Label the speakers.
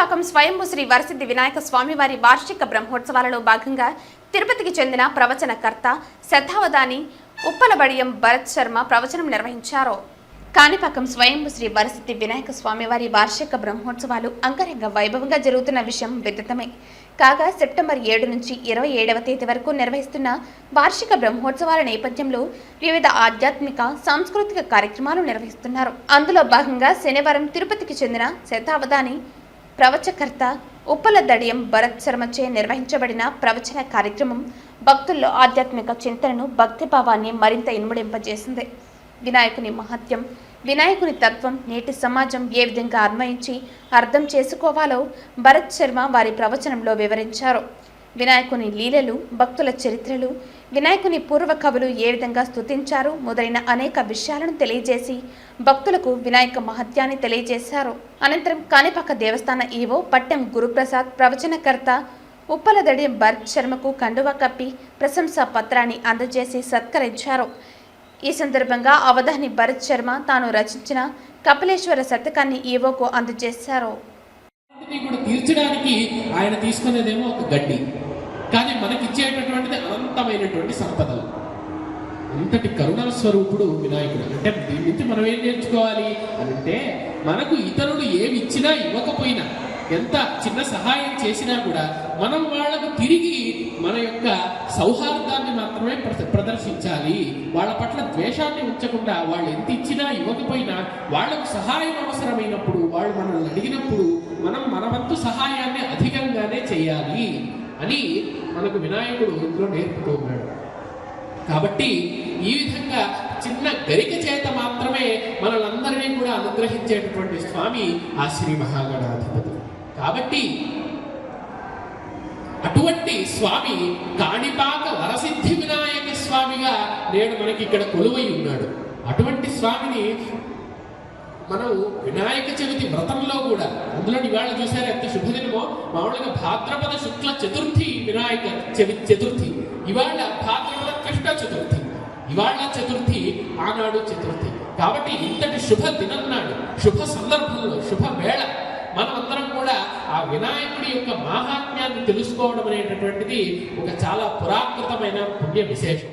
Speaker 1: కాణిపాకం స్వయంభూ శ్రీ వరసిద్ధి వినాయక స్వామివారి వార్షిక బ్రహ్మోత్సవాలలో భాగంగా తిరుపతికి చెందిన ప్రవచనకర్త శతావధాని ఉప్పలబడియం భరత్ శర్మ ప్రవచనం నిర్వహించారు. కాణిపాకం స్వయంభూ శ్రీ వరసిద్ధి వినాయక స్వామివారి వార్షిక బ్రహ్మోత్సవాలు అంగరంగ వైభవంగా జరుగుతున్న విషయం విదితమే. కాగా సెప్టెంబర్ ఏడు నుంచి ఇరవై ఏడవ తేదీ వరకు నిర్వహిస్తున్న వార్షిక బ్రహ్మోత్సవాల నేపథ్యంలో వివిధ ఆధ్యాత్మిక సాంస్కృతిక కార్యక్రమాలు నిర్వహిస్తున్నారు. అందులో భాగంగా శనివారం తిరుపతికి చెందిన శతావధాని ప్రవచకర్త ఉప్పల దడియం భరత్ శర్మచే నిర్వహించబడిన ప్రవచన కార్యక్రమం భక్తుల్లో ఆధ్యాత్మిక చింతనను భక్తిభావాన్ని మరింత ఇనుమడింపజేసింది. వినాయకుని మహత్యం వినాయకుని తత్వం నేటి సమాజం ఏ విధంగా అన్వయించి అర్థం చేసుకోవాలో భరత్ శర్మ వారి ప్రవచనంలో వివరించారు. వినాయకుని లీలలు భక్తుల చరిత్రలు వినాయకుని పూర్వ కవులు ఏ విధంగా స్తుతించారు మొదలైన అనేక విషయాలను తెలియజేసి భక్తులకు వినాయక మహత్యాన్ని తెలియజేశారు. అనంతరం కాణిపాక దేవస్థాన ఈవో పట్టెం గురుప్రసాద్ ప్రవచనకర్త ఉప్పలదడి భరత్ శర్మకు కండువా కప్పి ప్రశంసా పత్రాన్ని అందజేసి సత్కరించారు. ఈ సందర్భంగా అవధాని భరత్ శర్మ తాను రచించిన కపిలేశ్వర శతకాన్ని ఈవోకు అందజేశారు.
Speaker 2: తీర్చడానికి ఆయన తీసుకునేదేమో ఒక గడ్డి. కానీ మనకిచ్చేటటువంటిది అనంతమైనటువంటి సంపదలు. అంతటి కరుణ స్వరూపుడు వినాయకుడు. అంటే దీని నుంచి మనం ఏం నేర్చుకోవాలి? అంటే మనకు ఇతరులు ఏమి ఇచ్చినా ఇవ్వకపోయినా ఎంత చిన్న సహాయం చేసినా కూడా మనం వాళ్ళకు తిరిగి మన యొక్క సౌహార్దాన్ని మాత్రమే ప్రదర్శించాలి. వాళ్ళ పట్ల ద్వేషాన్ని ఉంచకుండా వాళ్ళు ఎంత ఇచ్చినా ఇవ్వకపోయినా వాళ్ళకు సహాయం అవసరమైనప్పుడు వాళ్ళు మనల్ని అడిగినప్పుడు మనం మన వంతు సహాయాన్ని అధికంగానే చేయాలి. అని మనకు వినాయకుడు ఇందులో నేర్పుతూ ఉన్నాడు. కాబట్టి ఈ విధంగా చిన్న గరిక చేత మాత్రమే మనలందరినీ కూడా అనుగ్రహించేటటువంటి స్వామి ఆ శ్రీ మహాగణాధిపతి. కాబట్టి అటువంటి స్వామి కాణిపాక వరసిద్ధి వినాయక స్వామిగా నేడు మనకి ఇక్కడ కొలువై ఉన్నాడు. అటువంటి స్వామిని మనం వినాయక చవితి వ్రతంలో కూడా అందులో ఇవాళ చూసారు ఎంత శుభదినమో? మామూలుగా భాద్రపద శుక్ల చతుర్థి వినాయక చవి చతుర్థి. ఇవాళ భాద్రపద కృష్ణ చతుర్థి. ఇవాళ చతుర్థి ఆనాడు చతుర్థి. కాబట్టి ఇంతటి శుభ దినం నాడు శుభ సందర్భంలో శుభ వేళ మనమందరం కూడా ఆ వినాయకుడి యొక్క మాహాత్మ్యాన్ని తెలుసుకోవడం అనేటటువంటిది ఒక చాలా పురాకృతమైన పుణ్య విశేషం.